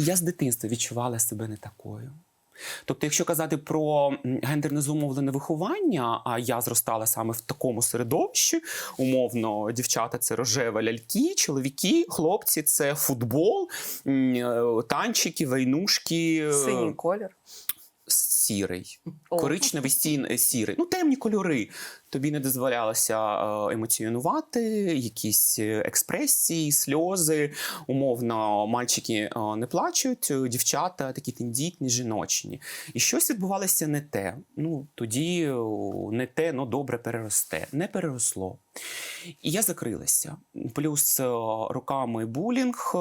Я з дитинства відчувала себе не такою. Тобто, якщо казати про гендерно зумовлене виховання, а я зростала саме в такому середовищі, умовно, дівчата це рожева ляльки, чоловіки, хлопці це футбол, е, танчики, войнушки, е, Синій колір. Сірий, О. коричневий стін сірий. Ну, темні кольори. Тобі не дозволялося е, емоціонувати, якісь е, експресії, сльози. Умовно, мальчики е, не плачуть, дівчата такі тендітні, жіночні. І щось відбувалося не те. Ну, тоді не те, ну добре переросте. Не переросло. І я закрилася. Плюс роками булінг,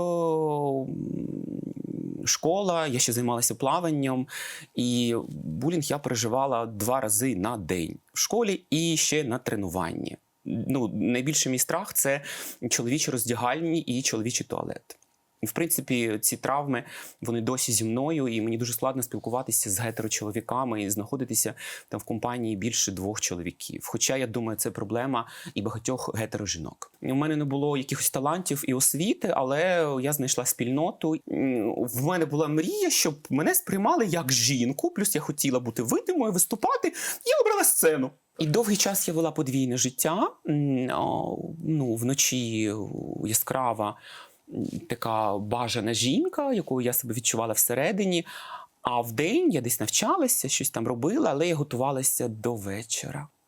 школа, я ще займалася плаванням, і булінг я переживала два рази на день в школі і ще на тренуванні. Ну, найбільший мій страх це чоловічі роздягальні і чоловічий туалет. І, в принципі, ці травми вони досі зі мною, і мені дуже складно спілкуватися з гетерочоловіками і знаходитися там в компанії більше двох чоловіків. Хоча я думаю, це проблема і багатьох гетерожінок. У мене не було якихось талантів і освіти, але я знайшла спільноту. В мене була мрія, щоб мене сприймали як жінку. Плюс я хотіла бути видимою, виступати. Я обрала сцену. І довгий час я вела подвійне життя. Ну, вночі яскрава така бажана жінка, якою я себе відчувала всередині. А вдень я десь навчалася, щось там робила, але я готувалася до вечора.